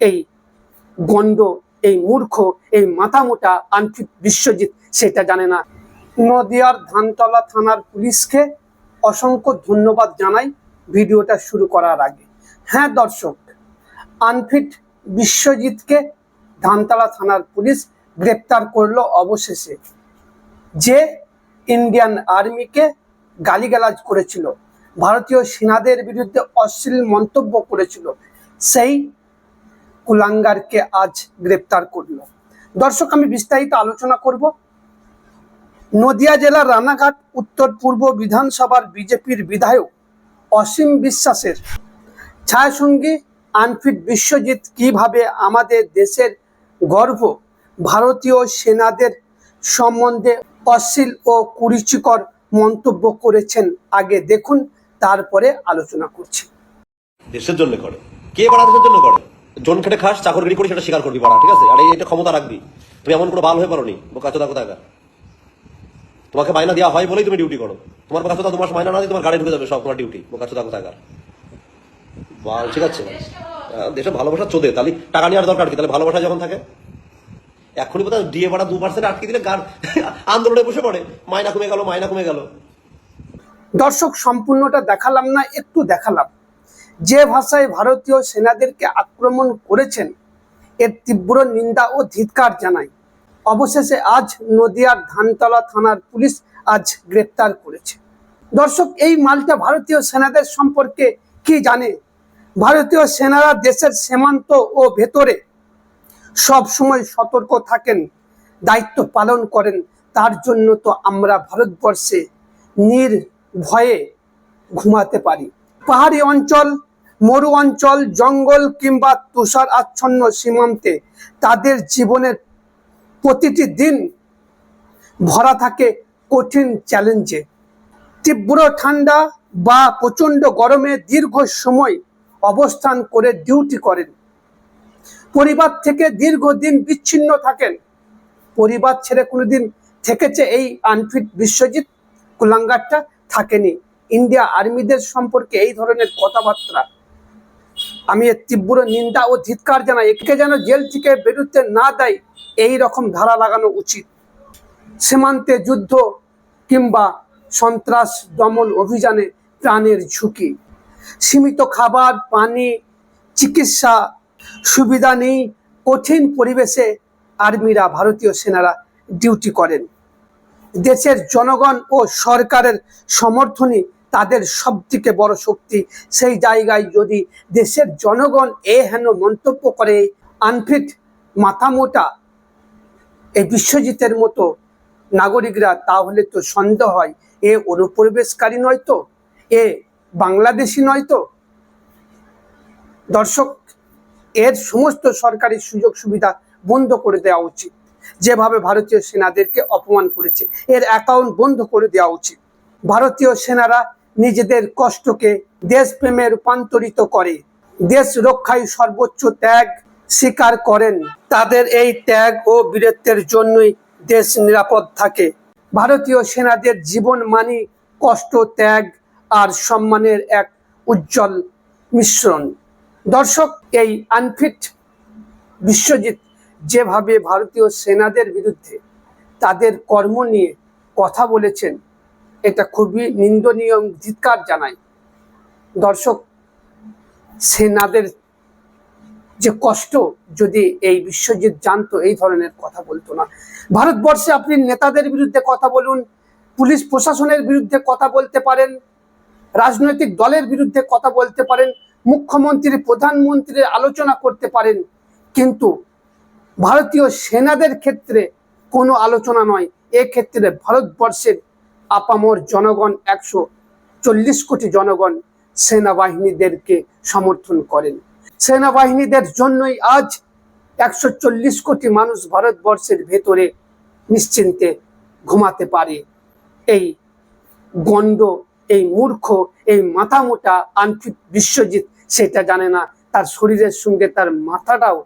এই গণ্ড, এই মূর্খ, এই মাথামোটা আনফিট বিশ্বজিৎ সেটা জানে না। নদিয়ার ধানতলা থানার পুলিশকে অসংখ্য ধন্যবাদ জানাই ভিডিওটা শুরু করার আগে। হ্যাঁ দর্শক, আনফিট বিশ্বজিৎকে ধানতলা থানার পুলিশ গ্রেপ্তার করল অবশেষে। যে ইন্ডিয়ান আর্মিকে গালিগালাজ করেছিল, ভারতীয় সেনাদের বিরুদ্ধে অশ্লীল মন্তব্য করেছিল, সেই কুলাঙ্গারকে আজ গ্রেপ্তার করল। দর্শক, আমি বিস্তারিত আলোচনা করব। নদিয়া জেলার রানাঘাট, উত্তর পূর্ব বিধানসভার বিজেপির বিধায়ক অসীম বিশ্বাসের ছায়াসঙ্গী আনফিট বিশ্বজিৎ কীভাবে আমাদের দেশের গর্ব, ভারতীয় সেনাদের সম্বন্ধে অশ্লীল ও কুরুচিকর মন্তব্য করেছেন আগে দেখুন, তারপরে আলোচনা করছি। দেশের জন্য করে। কে বাড়া জন্য করে? জন খেটে খাস, চাকরগিরি করে সেটা স্বীকার করবি, বাড়া, ঠিক আছে? আর, এটা ক্ষমতা রাখবি। তুমি এমন কোনো বাল হয়ে পারো নি বোকাচোদা কোথায় তোমাকে মাইনা দেওয়া হয় বলেই তুমি ডিউটি করো। তোমার বোকাচোদা তোমার মাইনা না দিয়ে তোমার গাড়ি ঢুকে যাবে, সব তোমার ডিউটি বোকাচোদা কোথায় বাল, ঠিক আছে। দেশে ভালোবাসা চোদে, তাহলে টাকা নেওয়ার দরকার কি? তাহলে ভালোবাসা যখন থাকে এখনই বোধহয় ডিএ বাড়া দু পার্সেন্ট আটকে দিলে গান আন্দোলনে বসে পড়ে। মাইনা কমে গেল, মাইনা কমে গেল। দর্শক, সম্পূর্ণটা দেখালাম না, একটু দেখালাম। যে ভাষায় ভারতীয় সেনাদেরকে আক্রমণ করেছেন, এর তীব্র নিন্দা ও ধিৎকার জানায় অবশেষে আজ নদিয়ার ধানতলা থানার পুলিশ আজ গ্রেপ্তার করেছে। দর্শক, এই মালটা ভারতীয় সেনাদের সম্পর্কে কি জানে? ভারতীয় সেনারা দেশের সীমান্ত ও ভেতরে সব সময় সতর্ক থাকেন, দায়িত্ব পালন করেন। তার জন্য তো আমরা ভারতবর্ষে নির্ভয়ে ঘুমাতে পারি। পাহাড়ি অঞ্চল মরু অঞ্চল জঙ্গল কিংবা তুষার আচ্ছন্ন সীমান্তে তাদের জীবনের প্রতিটি দিন ভরা থাকে কঠিন চ্যালেঞ্জে তীব্র ঠান্ডা বা প্রচণ্ড গরমে দীর্ঘ সময় অবস্থান করে ডিউটি করেন। পরিবার থেকে দীর্ঘদিন বিচ্ছিন্ন থাকেন। পরিবার ছেড়ে কোনোদিন থেকেছে এই আনফিট বিশ্বজিৎ। কুলাঙ্গারটা থাকেনি। ইন্ডিয়া আর্মিদের সম্পর্কে এই ধরনের কথাবার্তা আমি এর তীব্র নিন্দা ও ধিৎকার জানাই। একে যেন জেল থেকে বেরোতে না দেয়, এই রকম ধারা লাগানো উচিত। সীমান্তে যুদ্ধ কিংবা সন্ত্রাস দমন অভিযানে প্রাণের ঝুঁকি। সীমিত খাবার, পানি, চিকিৎসা সুবিধা নেই, কঠিন পরিবেশে আর্মিরা ভারতীয় সেনারা ডিউটি করেন। দেশের জনগণ ও সরকারের সমর্থনই তাদের সবথেকে বড় শক্তি। সেই জায়গায় যদি দেশের জনগণ এ হেন মন্তব্য করে, আনফিট মাথামোটা এই বিশ্বজিতের মতো নাগরিকরা, তাহলে তো সন্দেহ হয়, এ অনুপ্রবেশকারী নয় তো? এ বাংলাদেশি নয় তো? দর্শক, এর সমস্ত সরকারি সুযোগ সুবিধা বন্ধ করে দেওয়া উচিত। যেভাবে ভারতীয় সেনাদেরকে অপমান করেছে, এর অ্যাকাউন্ট বন্ধ করে দেওয়া উচিত। ভারতীয় সেনারা নিজেদের কষ্টকে দেশপ্রেমে রূপান্তরিত করে। দেশ রক্ষায় সর্বোচ্চ ত্যাগ স্বীকার করেন। তাদের এই ত্যাগ ও বীরত্বের জন্যই দেশ নিরাপদ থাকে। ভারতীয় সেনাদের জীবন মানি কষ্ট, ত্যাগ আর সম্মানের এক উজ্জ্বল মিশ্রণ। দর্শক, এই আনফিট বিশ্বজিৎ যেভাবে ভারতীয় সেনাদের বিরুদ্ধে তাদের কর্ম নিয়ে কথা বলেছেন এটা খুবই নিন্দনীয় এবং ধিৎকার জানাই দর্শক, সেনাদের যে কষ্ট, যদি এই বিশ্বজিৎ জানতো, এই ধরনের কথা বলতো না। ভারতবর্ষে আপনি নেতাদের বিরুদ্ধে কথা বলুন, পুলিশ প্রশাসনের বিরুদ্ধে কথা বলতে পারেন, রাজনৈতিক দলের বিরুদ্ধে কথা বলতে পারেন, মুখ্যমন্ত্রী, প্রধানমন্ত্রীর আলোচনা করতে পারেন, কিন্তু ভারতীয় সেনাদের ক্ষেত্রে কোনো আলোচনা নয়। এক্ষেত্রে ভারতবর্ষের আপামর জনগণ একশো চল্লিশ কোটি জনগণ সেনাবাহিনীদেরকে সমর্থন করেন। সেনাবাহিনীদের জন্যই আজ একশো চল্লিশ কোটি মানুষ ভারতবর্ষের ভেতরে নিশ্চিন্তে ঘুমাতে পারে। এই গণ্ড, এই মূর্খ, এই মাথা মোটা আনফিট বিশ্বজিৎ সেটা জানে না, তার শরীরের সঙ্গে তার মাথাটাও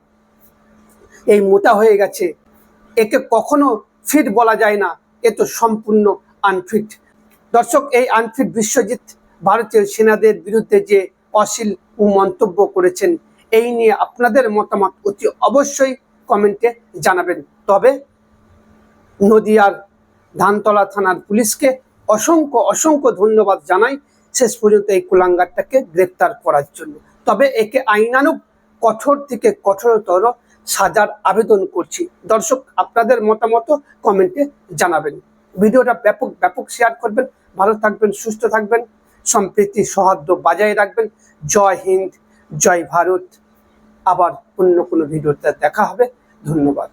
এই মোটা হয়ে গেছে। একে কখনো ফিট বলা যায় না, এ তো সম্পূর্ণ আনফিট দর্শক, এই আনফিট বিশ্বজিৎ ভারতীয় সেনাদের বিরুদ্ধে যে অশ্লীল মন্তব্য করেছেন, এই নিয়ে আপনাদের মতামত অতি অবশ্যই কমেন্টে জানাবেন। তবে নদিয়ার ধানতলা থানার পুলিশকে অসংখ্য অসংখ্য ধন্যবাদ জানাই শেষ পর্যন্ত এই কুলাঙ্গারটাকে গ্রেপ্তার করার জন্য। তবে একে আইনানুগ, কঠোর থেকে কঠোরতর সাজার আবেদন করছি। দর্শক, আপনাদের মতামত কমেন্টে জানাবেন। ভিডিওটা ব্যাপক ব্যাপক শেয়ার করবেন। ভালো থাকবেন, সুস্থ থাকবেন। সম্প্রীতি, সৌহার্দ্য বজায় রাখবেন। জয় হিন্দ, জয় ভারত। আবার অন্য কোনো ভিডিওতে দেখা হবে। ধন্যবাদ।